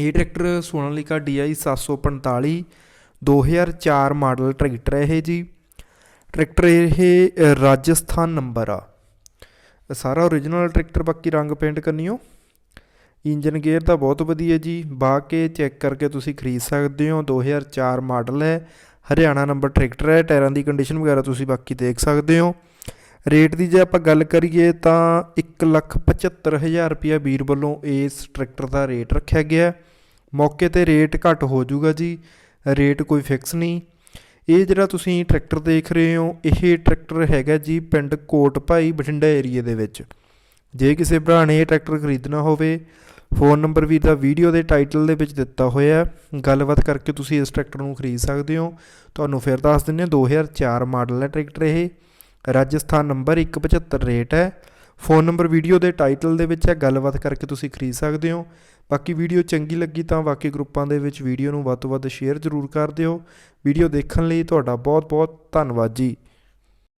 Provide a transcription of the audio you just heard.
ਇਹ tractor Sonalika DI 745 2004 model tractor ਹੈ ਇਹ ਜੀ। ਟਰੈਕਟਰ ਇਹ ਰਾਜਸਥਾਨ ਨੰਬਰ ਆ। ਸਾਰਾ ਓਰੀਜਨਲ ਟਰੈਕਟਰ ਬਾਕੀ ਰੰਗ ਪੇਂਟ ਕਰਨੀਓ। ਇੰਜਨ ਗੇਅਰ ਤਾਂ ਬਹੁਤ ਵਧੀਆ ਜੀ। ਬਾ ਕੇ ਚੈੱਕ ਕਰਕੇ ਤੁਸੀਂ ਖਰੀਦ ਸਕਦੇ ਹੋ। 2004 ਮਾਡਲ ਹੈ। ਹਰਿਆਣਾ ਨੰਬਰ ਟਰੈਕਟਰ ਹੈ। ਟਾਇਰਾਂ ਦੀ ਕੰਡੀਸ਼ਨ ਵਗੈਰਾ ਤੁਸੀਂ ਬਾਕੀ ਦੇਖ ਸਕਦੇ ਹੋ। ਰੇਟ ਦੀ ਜੇ ਆਪਾਂ ਗੱਲ ਕਰੀਏ ਤਾਂ 175000 ਰੁਪਇਆ ਵੀਰ ਵੱਲੋਂ ਇਸ ਟਰੈਕਟਰ ਦਾ ਰੇਟ ਰੱਖਿਆ ਗਿਆ। ਮੌਕੇ ਤੇ ਰੇਟ ਘੱਟ ਹੋ ਜਾਊਗਾ ਜੀ, ਰੇਟ ਕੋਈ ਫਿਕਸ ਨਹੀਂ। ਇਹ ਜਿਹੜਾ ਤੁਸੀਂ ਟਰੈਕਟਰ ਦੇਖ ਰਹੇ ਹੋ, ਇਹ ਟਰੈਕਟਰ ਹੈਗਾ ਜੀ ਪਿੰਡ ਕੋਟ ਭਾਈ ਬਠਿੰਡਾ ਏਰੀਏ ਦੇ ਵਿੱਚ। ਜੇ ਕਿਸੇ ਭਰਾ ਨੇ ਇਹ ਟਰੈਕਟਰ ਖਰੀਦਣਾ ਹੋਵੇ, ਫੋਨ ਨੰਬਰ ਵੀ ਦਾ ਵੀਡੀਓ ਦੇ ਟਾਈਟਲ ਦੇ ਵਿੱਚ ਦਿੱਤਾ ਹੋਇਆ ਹੈ। ਗੱਲਬਾਤ ਕਰਕੇ ਤੁਸੀਂ ਇਸ ਟਰੈਕਟਰ ਨੂੰ ਖਰੀਦ ਸਕਦੇ ਹੋ। ਤੁਹਾਨੂੰ ਫਿਰ ਦੱਸ ਦਿੰਦੇ ਹਾਂ 2004 ਮਾਡਲ ਹੈ ਟਰੈਕਟਰ ਇਹ। ਰਾਜਸਥਾਨ ਨੰਬਰ 175 ਰੇਟ ਹੈ। ਫੋਨ ਨੰਬਰ ਵੀਡੀਓ ਦੇ ਟਾਈਟਲ ਦੇ ਵਿੱਚ ਹੈ। ਗੱਲਬਾਤ ਕਰਕੇ ਤੁਸੀਂ ਖਰੀਦ ਸਕਦੇ ਹੋ। ਬਾਕੀ ਵੀਡੀਓ ਚੰਗੀ ਲੱਗੀ ਤਾਂ ਬਾਕੀ ਗਰੁੱਪਾਂ ਦੇ ਵਿੱਚ ਵੀਡੀਓ ਨੂੰ ਵੱਧ ਤੋਂ ਵੱਧ ਸ਼ੇਅਰ ਜ਼ਰੂਰ ਕਰ ਦਿਓ। ਵੀਡੀਓ ਦੇਖਣ ਲਈ ਤੁਹਾਡਾ ਬਹੁਤ ਬਹੁਤ ਧੰਨਵਾਦ ਜੀ।